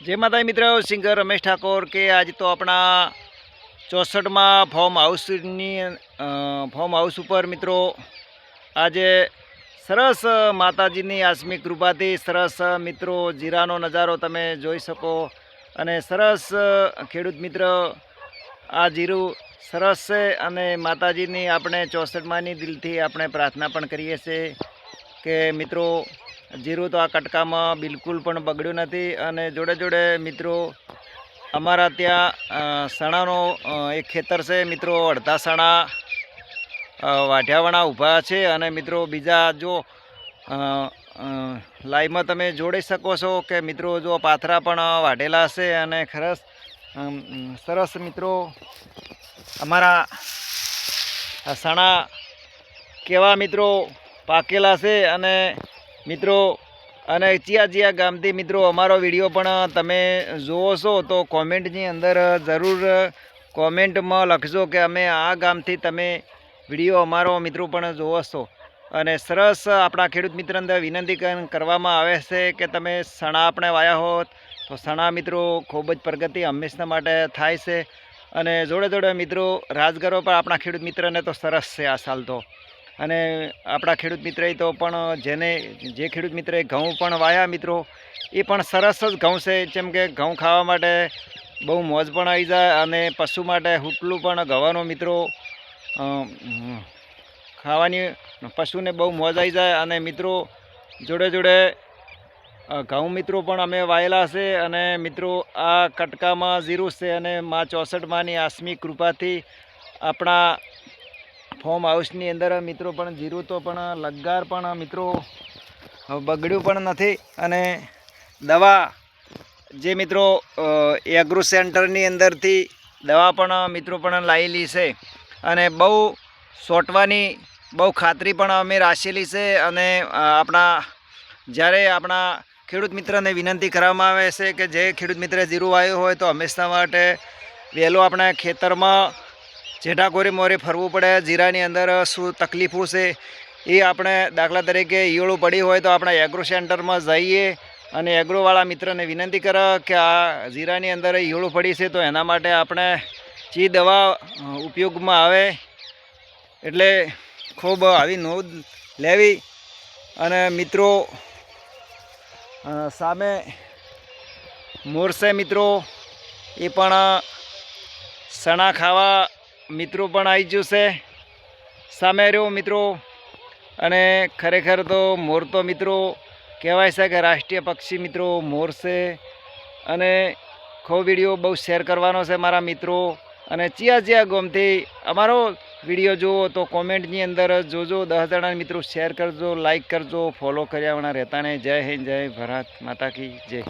જય માતા મિત્ર, સિંગર રમેશ ઠાકોર કે આજે તો આપણા ચોસઠમાં ફોર્મ હાઉસની ફોર્મ હાઉસ ઉપર મિત્રો આજે સરસ માતાજીની આસમી કૃપાથી સરસ મિત્રો જીરાનો નજારો તમે જોઈ શકો અને સરસ ખેડૂત મિત્ર આ જીરું સરસ છે અને માતાજીની આપણે ચોસઠમાંની દિલથી આપણે પ્રાર્થના પણ કરીએ છીએ કે મિત્રો જીરું તો આ કટકામાં બિલકુલ પણ બગડ્યું નથી અને જોડે જોડે મિત્રો, અમારા ત્યાં સણાનો એક ખેતર છે. મિત્રો, અડધા સણા વાઢિયાવાણા ઊભા છે અને મિત્રો, બીજા જો લાઈવમાં તમે જોડી શકો છો કે મિત્રો, જો પાથરા પણ વાઢેલા છે અને ખરસ સરસ મિત્રો, અમારા સણા કેવા મિત્રો પાકેલા છે અને મિત્રો, અને ચિયા ચિયા ગામથી મિત્રો, અમારો વીડિયો પણ તમે જુઓ છો તો કોમેન્ટની અંદર જરૂર કોમેન્ટમાં લખજો કે અમે આ ગામથી તમે વીડિયો અમારો મિત્રો પણ જુઓ છો. અને સરસ આપણા ખેડૂત મિત્ર અંદર વિનંતી કરવામાં આવે છે કે તમે સણા આપણે વાયા હોત, તો સણા મિત્રો ખૂબ જ પ્રગતિ હંમેશા માટે થાય છે. અને જોડે જોડે મિત્રો, રાજગરો પણ આપણા ખેડૂત મિત્રને તો સરસ છે આ સાલ તો. અને આપણા ખેડૂત મિત્રએ તો પણ જેને, જે ખેડૂત મિત્રએ ઘઉં પણ વાયા મિત્રો, એ પણ સરસ જ ઘઉં છે. જેમ કે ઘઉં ખાવા માટે બહુ મોજ પણ આવી જાય અને પશુ માટે હુટલું પણ ગવાનો મિત્રો ખાવાની પશુને બહુ મોજ આવી જાય અને મિત્રો જોડે જોડે ઘઉં મિત્રો પણ અમે વાયેલા છે અને મિત્રો આ કટકામાં જીરું છે અને મા ચોસઠમાંની આસમી કૃપાથી આપણા ફોર્મ હાઉસની અંદર મિત્રો પણ જીરું તો પણ લગાર પણ મિત્રો બગડ્યું પણ નથી અને દવા જે મિત્રો એગ્રો સેન્ટરની અંદરથી દવા પણ મિત્રો પણ લાવેલી છે અને બહુ સોટવાની બહુ ખાતરી પણ અમે રાખેલી છે અને આપણા જ્યારે આપણા ખેડૂત મિત્રને વિનંતી કરવામાં આવે છે કે જે ખેડૂત મિત્રે જીરું વાવ્યું હોય તો હંમેશા માટે વહેલું આપણા ખેતરમાં જેઠાકોરી મોરે ફરવું પડે, જીરાની અંદર શું તકલીફો છે, એ આપણે દાખલા તરીકે ઈયળું પડી હોય તો આપણે એગ્રો સેન્ટરમાં જઈએ અને એગ્રોવાળા મિત્રને વિનંતી કરે કે આ જીરાની અંદર ઈયળું પડી છે તો એના માટે આપણે ચી દવા ઉપયોગમાં આવે. એટલે ખૂબ આવી નોંધ લેવી અને મિત્રો સામે મોરસે મિત્રો, એ પણ સણા ખાવા મિત્રો પણ આવી ગયું છે. સામે રહ્યો મિત્રો. અને ખરેખર તો મોર તો મિત્રો કહેવાય છે કે રાષ્ટ્રીય પક્ષી મિત્રો મોર છે. અને ખો વીડિયો બહુ શેર કરવાનો છે મારા મિત્રો. અને ચિયા ચિયા ગોમથી અમારો વીડિયો જુઓ તો કોમેન્ટની અંદર જોજો. દસ જણા મિત્રો શેર કરજો લાઇક કરજો, ફોલો કર્યા વણા રહેતાને જય હિન્દ, જય ભારત માતા કી જય.